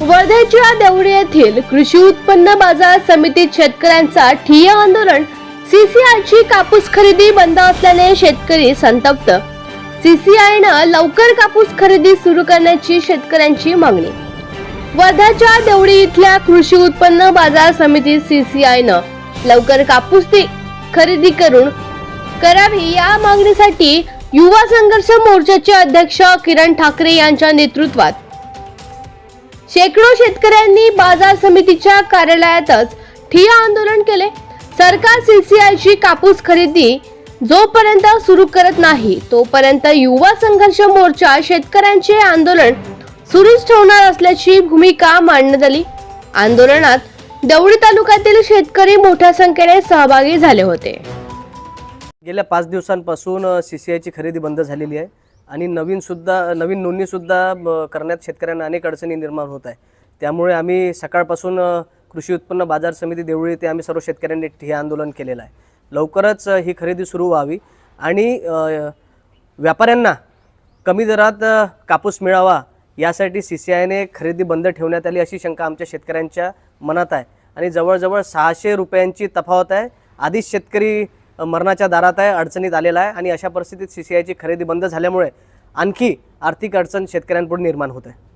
वर्ध्याच्या देवडी येथील कृषी उत्पन्न बाजार समितीत शेतकऱ्यांचा ठिय्या आंदोलन सीसीआयची कापूस खरेदी बंद असल्याने शेतकरी संतप्त. सीसीआयनं लवकर कापूस खरेदी सुरू करण्याची शेतकऱ्यांची मागणी. वर्ध्याच्या देवडी इथल्या कृषी उत्पन्न बाजार समितीत सीसीआयनं लवकर कापूस ती खरेदी करून करावी या मागणीसाठी युवा संघर्ष मोर्चाचे अध्यक्ष किरण ठाकरे यांच्या नेतृत्वात शेकडो शेतकऱ्यांनी बाजार समितीच्या कार्यालयातच ठिया आंदोलन केले. सरकार सीसीआयची कापूस खरेदी जोपर्यंत सुरू करत नाही तोपर्यंत युवा संघर्ष मोर्चा शेतकऱ्यांचे आंदोलन सुरूच ठेवणार असल्याची भूमिका मांडण्यात आली. आंदोलनात दौडी तालुक्यातील शेतकरी मोठ्या संख्येने सहभागी झाले होते. गेल्या पाच दिवसांपासून सीसीआयची खरेदी बंद झालेली आहे. आणि नवीनसुद्धा नवीन नोंदणीसुद्धा ब- करण्यात शेतकऱ्यांना अनेक अडचणी निर्माण होत आहे त्यामुळे आम्ही सकाळपासून कृषी उत्पन्न बाजार समिती देवळी येथे आम्ही सर्व शेतकऱ्यांनी हे आंदोलन केलेलं आहे. लवकरच ही खरेदी सुरू व्हावी आणि व्यापाऱ्यांना कमी दरात कापूस मिळावा यासाठी सी सी आयने खरेदी बंद ठेवण्यात आली अशी शंका आमच्या शेतकऱ्यांच्या मनात आहे. आणि जवळजवळ सहाशे रुपयांची तफावत आहे. आधीच शेतकरी मरणाच्या दारात आहे अडचणीत आलेला आहे आणि अशा परिस्थितीत सी सी आयची खरेदी बंद झाल्यामुळे आणखी आर्थिक अडचण शेतकऱ्यांपुढे निर्माण होत आहे.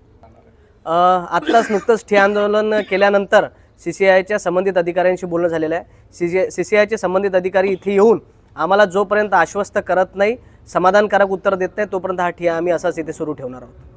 आत्ताच नुकतंच ठे आंदोलन केल्यानंतर सी सी आयच्या संबंधित अधिकाऱ्यांशी बोलणं झालेलं आहे. सी सी सी सी आयचे संबंधित अधिकारी इथे येऊन आम्हाला जोपर्यंत आश्वस्त करत नाही समाधानकारक उत्तर देत नाही तोपर्यंत हा ठिया आम्ही असाच इथे सुरू ठेवणार आहोत.